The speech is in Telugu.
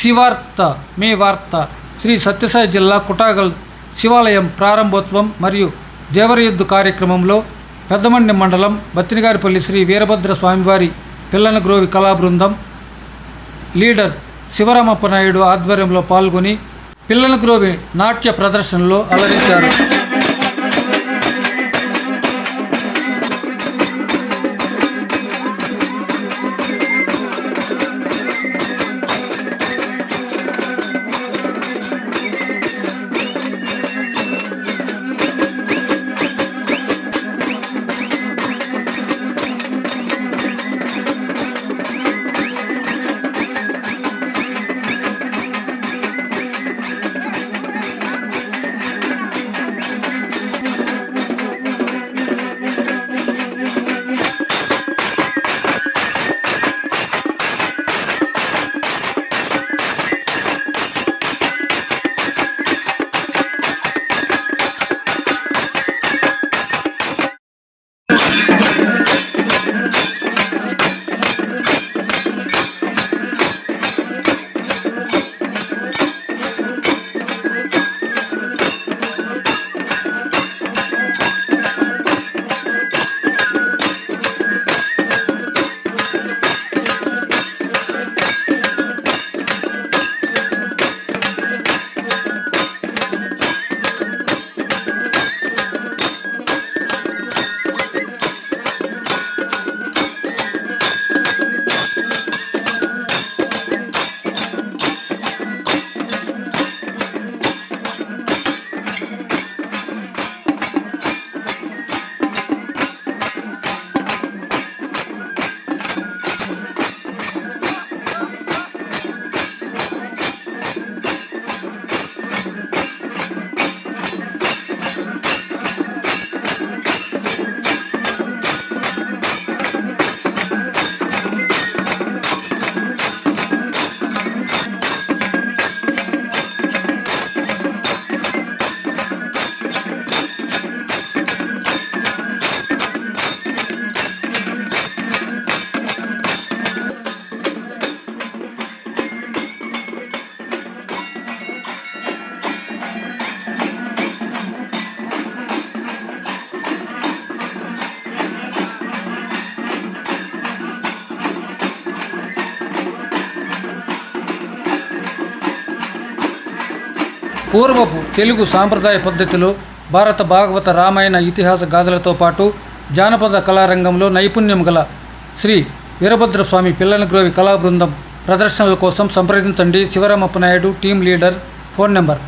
శివార్త మీ వార్త శ్రీ సత్యసాయి జిల్లా కుటాగల్ శివాలయం ప్రారంభోత్సవం మరియు దేవరయుద్ధు కార్యక్రమంలో పెద్దమండి మండలం బత్తినిగారిపల్లి శ్రీ వీరభద్ర స్వామివారి పిల్లన గ్రోవి కళాబృందం లీడర్ శివరామప్ప నాయుడు ఆధ్వర్యంలో పాల్గొని పిల్లల గ్రోవి నాట్య ప్రదర్శనలో అలరించారు. పూర్వపు తెలుగు సాంప్రదాయ పద్ధతిలో భారత భాగవత రామాయణ ఇతిహాస గాథలతో పాటు జానపద కళారంగంలో నైపుణ్యం గల శ్రీ వీరభద్రస్వామి పిల్లనగ్రోవి కళా బృందం ప్రదర్శనల కోసం సంప్రదించండి. Shivaramappa Naidu team leader phone number.